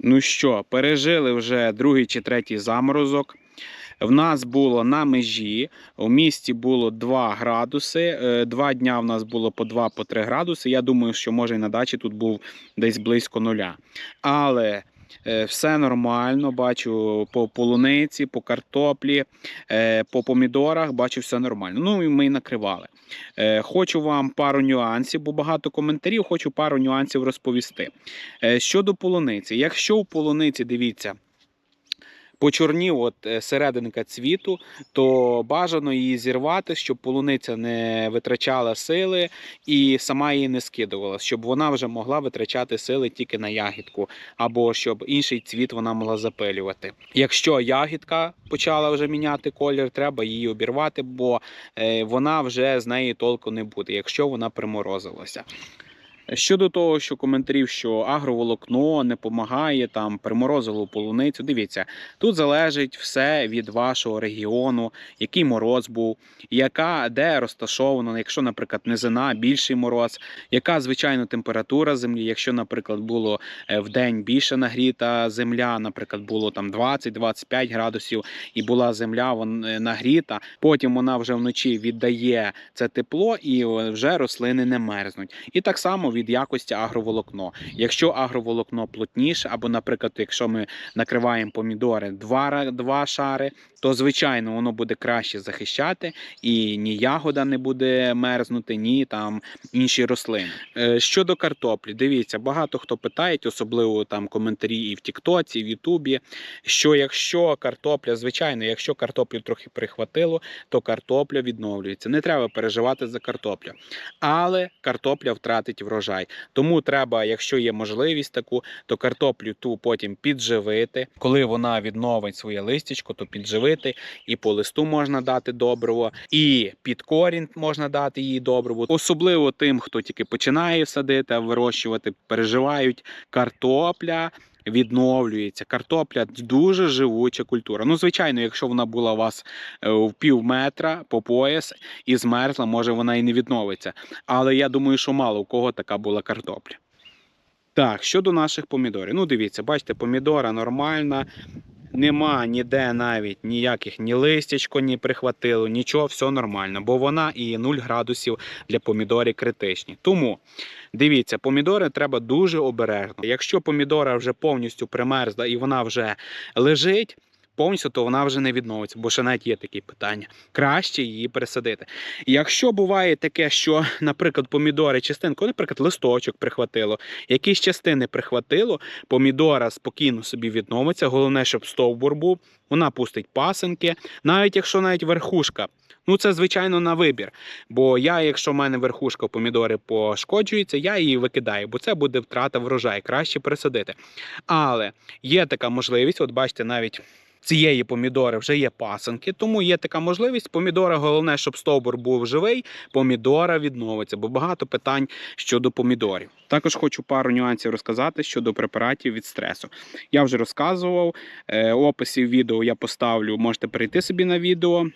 Ну що, пережили вже другий чи третій заморозок. В нас було на межі, у місті було 2 градуси. е, Два дня в нас було по 2-3 градуси. Я думаю, що може і на дачі тут був десь близько нуля. Але все нормально, бачу по полуниці, по картоплі, е, по помідорах, бачу все нормально. Ну і ми накривали. Е, Хочу вам пару нюансів, бо багато коментарів, хочу пару нюансів розповісти. Е, Щодо полуниці, якщо в полуниці, дивіться, почорнів от е, серединка цвіту, то бажано її зірвати, щоб полуниця не витрачала сили і сама її не скидувала, щоб вона вже могла витрачати сили тільки на ягідку, або щоб інший цвіт вона могла запилювати. Якщо ягідка почала вже міняти колір, треба її обірвати, бо е, вона вже з неї толку не буде, якщо вона приморозилася. Щодо того, що коментарів, що агроволокно не допомагає там приморозило полуницю. Дивіться, тут залежить все від вашого регіону, який мороз був, яка де розташовано, якщо, наприклад, низина, більший мороз, яка звичайно температура землі. Якщо, наприклад, було е, в день більше нагріта земля, наприклад, було там 20-25 градусів, і була земля е, нагріта, потім вона вже вночі віддає це тепло, і е, вже рослини не мерзнуть. І так само від якості агроволокно. Якщо агроволокно плотніше, або, наприклад, якщо ми накриваємо помідори два, два шари, то звичайно воно буде краще захищати, і ні ягода не буде мерзнути, ні там інші рослини. Е, Щодо картоплі, дивіться, багато хто питає, особливо там коментарі і в Тіктоці, і в Ютубі. Що якщо картопля, звичайно, якщо картоплю трохи прихватило, то картопля відновлюється. Не треба переживати за картоплю. Але картопля втратить врожай. Тому треба, якщо є можливість таку, то картоплю ту потім підживити. Коли вона відновить своє листячко, то підживити і по листу можна дати добриво, і під корінь можна дати їй добриво. Особливо тим, хто тільки починає садити, вирощувати, переживають картопля. Відновлюється картопля дуже живуча культура. Ну, звичайно, якщо вона була у вас е, в пів метра по пояс і змерзла, може вона і не відновиться. Але я думаю, що мало у кого така була картопля. Так, щодо наших помідорів. Ну, дивіться, бачите, помідора нормальна. Нема ніде навіть ніяких ні листячко, ні прихватило, нічого, все нормально, бо вона і 0 градусів для помідорів критичні. Тому дивіться, помідори треба дуже обережно. Якщо помідора вже повністю примерзла і вона вже лежить. Повністю, то вона вже не відновиться, бо ще навіть є такі питання. Краще її пересадити. Якщо буває таке, що, наприклад, помідори частинку, наприклад, листочок прихватило, якісь частини прихватило, помідора спокійно собі відновиться. Головне, щоб стовбур був, вона пустить пасенки, навіть якщо навіть верхушка. Ну, це звичайно на вибір. Бо я, якщо в мене верхушка помідори пошкоджується, я її викидаю, бо це буде втрата врожаю, краще пересадити. Але є така можливість, от бачите, навіть. Цієї помідори вже є пасанки, тому є така можливість. Помідора, головне, щоб стовбур був живий, помідора відновиться, бо багато питань щодо помідорів. Також хочу пару нюансів розказати щодо препаратів від стресу. Я вже розказував. е, Описів відео я поставлю, можете перейти собі на відео.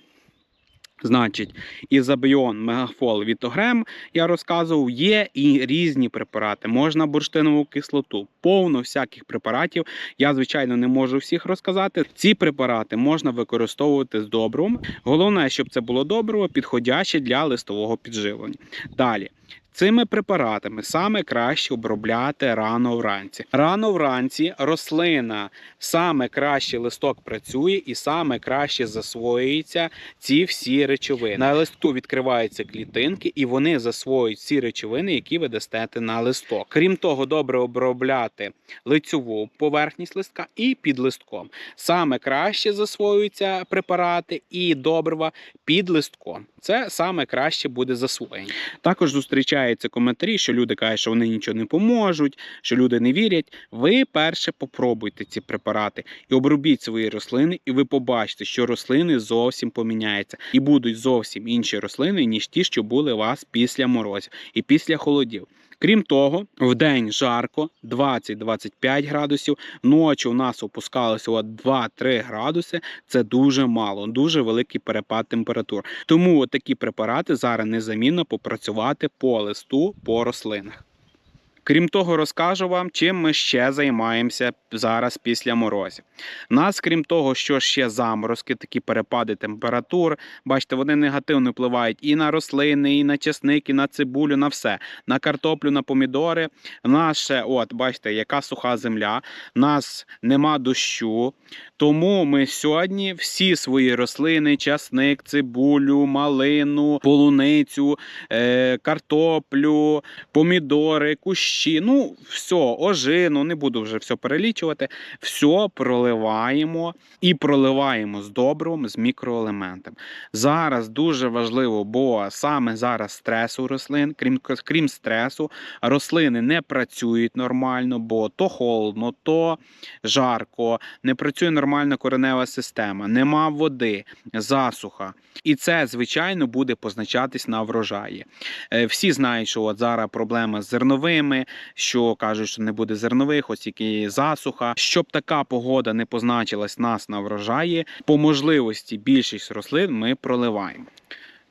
Значить, ізабіон, мегафол, вітогрем я розказував, є і різні препарати. Можна бурштинову кислоту, повно всяких препаратів. Я, звичайно, не можу всіх розказати. Ці препарати можна використовувати з добром. Головне, щоб це було добриво, підходяще для листового підживлення. Далі. Цими препаратами саме краще обробляти рано вранці. Рано вранці рослина саме краще листок працює і саме краще засвоюються ці всі речовини. На листку відкриваються клітинки, і вони засвоюють ці речовини, які ви дастете на листок. Крім того, добре обробляти лицьову поверхність листка і під листком. Саме краще засвоюються препарати і добрива під листком. Це саме краще буде засвоєння. Також зустрічаються коментарі, що люди кажуть, що вони нічого не поможуть, що люди не вірять. Ви перше попробуйте ці препарати і обробіть свої рослини, і ви побачите, що рослини зовсім поміняються і будуть зовсім інші рослини, ніж ті, що були у вас після морозів і після холодів. Крім того, в день жарко 20-25 градусів, ночі у нас опускалося 2-3 градуси. Це дуже мало, дуже великий перепад температур. Тому такі препарати зараз незамінно попрацювати по листу, по рослинах. Крім того, розкажу вам, чим ми ще займаємося зараз після морозів. Нас, крім того, що ще заморозки, такі перепади температур, бачите, вони негативно впливають і на рослини, і на чесник, і на цибулю, на все, на картоплю, на помідори. Нас ще, от, бачите, яка суха земля, нас нема дощу. Тому ми сьогодні всі свої рослини, часник, цибулю, малину, полуницю, е, картоплю, помідори, кущі, ну все, ожину, не буду вже все перелічувати. Все проливаємо і проливаємо з добривом, з мікроелементами. Зараз дуже важливо, бо саме зараз стрес у рослин, крім, крім стресу, рослини не працюють нормально, бо то холодно, то жарко, не працює нормальна коренева система, нема води, засуха. І це, звичайно, буде позначатись на врожаї. Е, Всі знають, що от зараз проблема з зерновими, що кажуть, що не буде зернових, ось тільки засуха. Щоб така погода не позначилась нас на врожаї, по можливості більшість рослин ми проливаємо.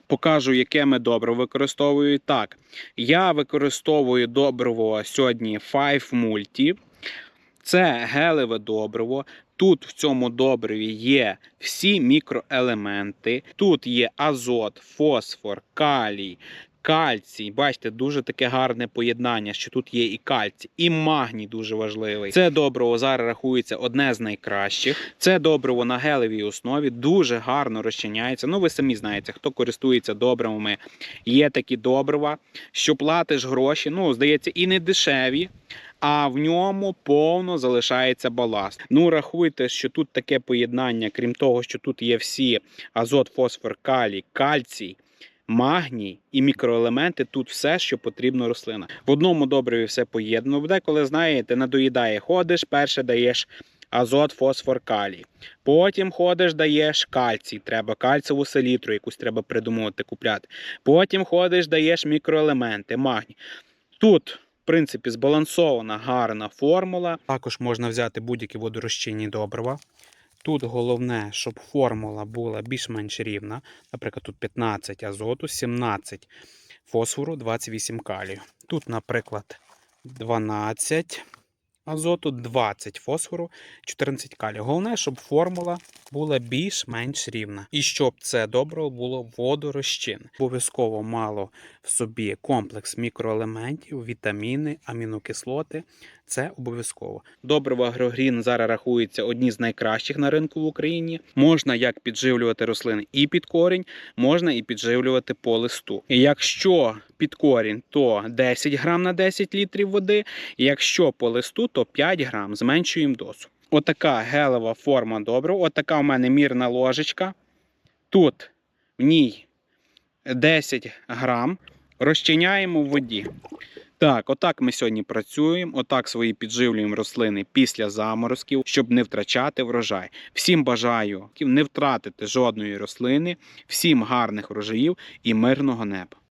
Покажу, яке ми добриво використовую. Так, я використовую добриво сьогодні 5 Multi. Це гелеве добриво. Тут в цьому добриві є всі мікроелементи. Тут є азот, фосфор, калій, кальцій. Бачите, дуже таке гарне поєднання, що тут є і кальцій, і магній дуже важливий. Це добриво зараз рахується одне з найкращих. Це добриво на гелевій основі дуже гарно розчиняється. Ну, ви самі знаєте, хто користується добривами. Є такі добрива, що платиш гроші, ну, здається, і не дешеві. А в ньому повно залишається баласт. Ну рахуйте, що тут таке поєднання, крім того, що тут є всі азот, фосфор, калій, кальцій, магній і мікроелементи. Тут все, що потрібно рослина. В одному добриві все поєднано. Деколи знаєте, надоїдає. Ходиш, перше даєш азот, фосфор, калій. Потім ходиш, даєш кальцій. Треба кальцеву селітру, якусь треба придумувати, купляти. Потім ходиш, даєш мікроелементи, магній. Тут. В принципі, збалансована гарна формула. Також можна взяти будь-які водорозчинні добрива. Тут головне, щоб формула була більш-менш рівна. Наприклад, тут 15 азоту, 17 фосфору, 28 калію. Тут, наприклад, 12 азоту, 20 фосфору, 14 калію. Головне, щоб формула була більш-менш рівна. І щоб це добриво було водорозчинне. Обов'язково мало в собі комплекс мікроелементів, вітаміни, амінокислоти. Це обов'язково. Добриво Агрогрін зараз рахується одні з найкращих на ринку в Україні. Можна як підживлювати рослини і під корінь, можна і підживлювати по листу. І якщо під корінь, то 10 грам на 10 літрів води. Якщо по листу, то 5 грам. Зменшуємо дозу. Отака гелева форма добрива. Отака у мене мірна ложечка. Тут в ній 10 грам. Розчиняємо в воді. Так, отак ми сьогодні працюємо, отак свої підживлюємо рослини після заморозків, щоб не втрачати врожай. Всім бажаю не втратити жодної рослини, всім гарних врожаїв і мирного неба.